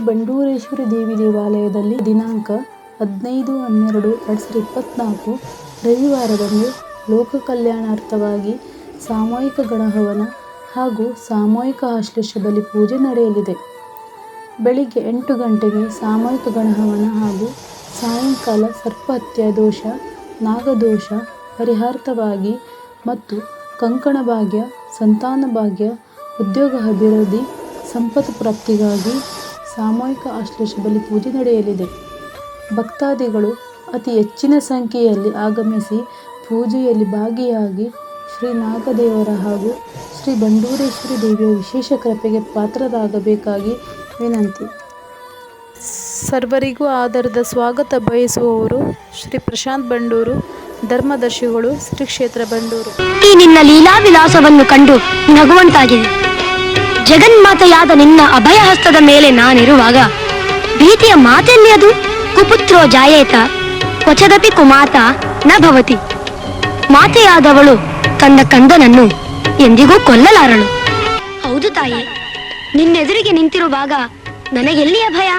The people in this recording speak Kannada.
ಬಂಡೂರೇಶ್ವರಿ ದೇವಿ ದೇವಾಲಯದಲ್ಲಿ ದಿನಾಂಕ ಹದಿನೈದು ಹನ್ನೆರಡು ಎರಡು ಸಾವಿರದ ಇಪ್ಪತ್ತ್ನಾಲ್ಕು ರವಿವಾರದಂದು ಲೋಕ ಕಲ್ಯಾಣಾರ್ಥವಾಗಿ ಸಾಮೂಹಿಕ ಗಣಹವನ ಹಾಗೂ ಸಾಮೂಹಿಕ ಆಶ್ಲೇಷ ಬಲಿ ಪೂಜೆ ನಡೆಯಲಿದೆ. ಬೆಳಿಗ್ಗೆ ಎಂಟು ಗಂಟೆಗೆ ಸಾಮೂಹಿಕ ಗಣಹವನ ಹಾಗೂ ಸಾಯಂಕಾಲ ಸರ್ಪಹತ್ಯಾ ದೋಷ ನಾಗದೋಷ ಪರಿಹಾರ್ಥವಾಗಿ ಮತ್ತು ಕಂಕಣ ಭಾಗ್ಯ, ಸಂತಾನ ಭಾಗ್ಯ, ಉದ್ಯೋಗ ಅಭಿವೃದ್ಧಿ, ಸಂಪತ್ತು ಪ್ರಾಪ್ತಿಗಾಗಿ ಸಾಮೂಹಿಕ ಆಶ್ಲೇಷ ಬಲಿ ಪೂಜೆ ನಡೆಯಲಿದೆ. ಭಕ್ತಾದಿಗಳು ಅತಿ ಹೆಚ್ಚಿನ ಸಂಖ್ಯೆಯಲ್ಲಿ ಆಗಮಿಸಿ ಪೂಜೆಯಲ್ಲಿ ಭಾಗಿಯಾಗಿ ಶ್ರೀ ನಾಗದೇವರ ಹಾಗೂ ಶ್ರೀ ಬಂಡೂರೇಶ್ವರಿ ದೇವಿಯ ವಿಶೇಷ ಕೃಪೆಗೆ ಪಾತ್ರರಾಗಬೇಕಾಗಿ ವಿನಂತಿ. ಸರ್ವರಿಗೂ ಆಧಾರದ ಸ್ವಾಗತ ಬಯಸುವವರು ಶ್ರೀ ಪ್ರಶಾಂತ್ ಬಂಡೂರು, ಧರ್ಮದರ್ಶಿಗಳು ಶ್ರೀ ಕ್ಷೇತ್ರ ಬಂಡೂರು. ಈ ನಿನ್ನ ಲೀಲಾ ವಿಲಾಸವನ್ನು ಕಂಡು ನಗುವಂತಾಗಿದೆ. ಜಗನ್ಮಾತೆಯಾದ ನಿನ್ನ ಅಭಯ ಹಸ್ತದ ಮೇಲೆ ನಾನಿರುವಾಗ ಭೀತಿಯ ಮಾತೆಲ್ಲಿ ಅದು? ಕುಪುತ್ರೋ ಜಾಯೇತ, ಕ್ವಚದಪಿ ಕುಮಾತ ನ ಭವತಿ. ಮಾತೆಯಾದವಳು ತನ್ನ ಕಂದನನ್ನು ಎಂದಿಗೂ ಕೊಲ್ಲಲಾರಳು. ಹೌದು ತಾಯಿ, ನಿನ್ನೆದುರಿಗೆ ನಿಂತಿರುವಾಗ ನನಗೆಲ್ಲಿಯ ಅಭಯ